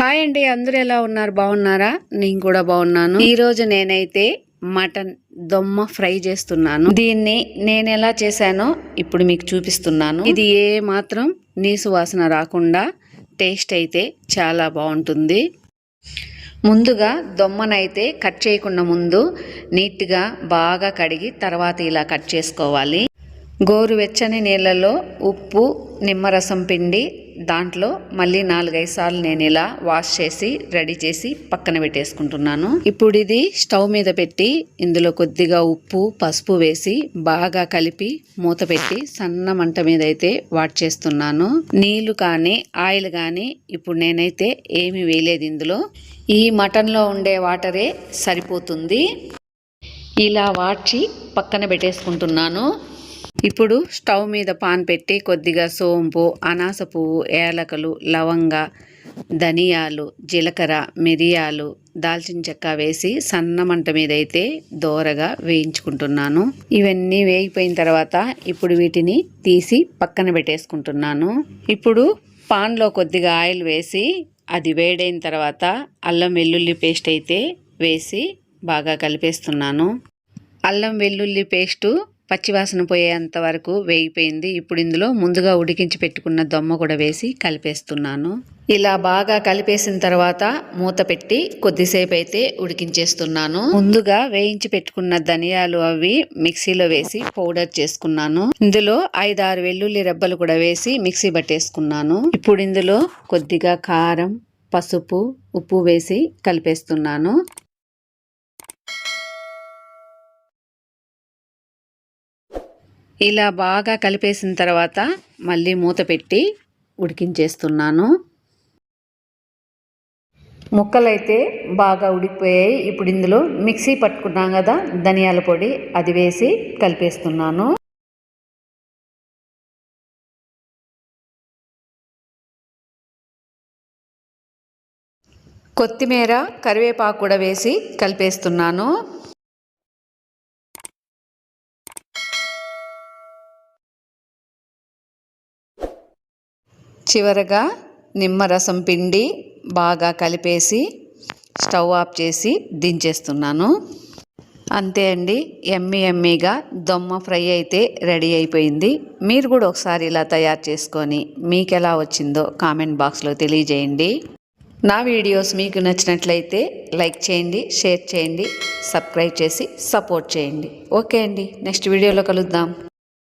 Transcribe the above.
Hi అండి అందరూ ఎలా ఉన్నారు? బాగున్నారా? నేను కూడా బాగున్నాను. ఈరోజు నేనైతే మటన్ దొమ్మ ఫ్రై చేస్తున్నాను. దీన్ని నేను ఎలా చేశానో ఇప్పుడు మీకు చూపిస్తున్నాను. ఇది ఏ మాత్రం నీసు వాసన రాకుండా టేస్ట్ అయితే చాలా బాగుంటుంది. ముందుగా దొమ్మనైతే కట్ చేయకుండా ముందు నీట్గా బాగా కడిగి తర్వాత ఇలా కట్ చేసుకోవాలి. గోరువెచ్చని నీళ్ళలో ఉప్పు నిమ్మరసం పిండి దాంట్లో మళ్ళీ నాలుగైదు సార్లు నేను ఇలా వాష్ చేసి రెడీ చేసి పక్కన పెట్టేసుకుంటున్నాను. ఇప్పుడు ఇది స్టవ్ మీద పెట్టి ఇందులో కొద్దిగా ఉప్పు పసుపు వేసి బాగా కలిపి మూత పెట్టి సన్న మంట మీద అయితే వాట్ చేస్తున్నాను. నీళ్ళు కానీ ఆయిల్ కానీ ఇప్పుడు నేనైతే ఏమి వేయలేదు ఇందులో. ఈ మటన్లో ఉండే వాటరే సరిపోతుంది. ఇలా వాడ్చి పక్కన పెట్టేసుకుంటున్నాను. ఇప్పుడు స్టవ్ మీద పాన్ పెట్టి కొద్దిగా సోంపు అనాస పువ్వు ఏలకలు లవంగ ధనియాలు జీలకర్ర మిరియాలు దాల్చిన చెక్క వేసి సన్న మంట మీద అయితే దోరగా వేయించుకుంటున్నాను. ఇవన్నీ వేగిపోయిన తర్వాత ఇప్పుడు వీటిని తీసి పక్కన పెట్టేసుకుంటున్నాను. ఇప్పుడు పాన్లో కొద్దిగా ఆయిల్ వేసి అది వేడైన తర్వాత అల్లం వెల్లుల్లి పేస్ట్ అయితే వేసి బాగా కలిపేస్తున్నాను. అల్లం వెల్లుల్లి పేస్టు పచ్చివాసన పోయేంత వరకు వేగిపోయింది. ఇప్పుడు ఇందులో ముందుగా ఉడికించి పెట్టుకున్న దొమ్మ కూడా వేసి కలిపేస్తున్నాను. ఇలా బాగా కలిపేసిన తర్వాత మూత పెట్టి కొద్దిసేపు అయితే ఉడికించేస్తున్నాను. ముందుగా వేయించి పెట్టుకున్న ధనియాలు అవి మిక్సీలో వేసి పౌడర్ చేసుకున్నాను. ఇందులో ఐదారు వెల్లుల్లి రెబ్బలు కూడా వేసి మిక్సీ పట్టేసుకున్నాను. ఇప్పుడు ఇందులో కొద్దిగా కారం పసుపు ఉప్పు వేసి కలిపేస్తున్నాను. ఇలా బాగా కలిపేసిన తర్వాత మళ్ళీ మూత పెట్టి ఉడికించేస్తున్నాను. ముక్కలైతే బాగా ఉడికిపోయాయి. ఇప్పుడు ఇందులో మిక్సీ పట్టుకున్నాం కదా ధనియాల పొడి అది వేసి కలిపేస్తున్నాను. కొత్తిమీర కరివేపాకు కూడా వేసి కలిపేస్తున్నాను. చివరగా నిమ్మరసం పిండి బాగా కలిపేసి స్టవ్ ఆఫ్ చేసి దించేస్తున్నాను. అంతే అండి ఎమ్మి ఎమ్మిగా దొమ్మ ఫ్రై అయితే రెడీ అయిపోయింది. మీరు కూడా ఒకసారి ఇలా తయారు చేసుకొని మీకు ఎలా వచ్చిందో కామెంట్ బాక్స్లో తెలియజేయండి. నా వీడియోస్ మీకు నచ్చినట్లయితే లైక్ చేయండి షేర్ చేయండి సబ్స్క్రైబ్ చేసి సపోర్ట్ చేయండి. ఓకే అండి నెక్స్ట్ వీడియోలో కలుద్దాం.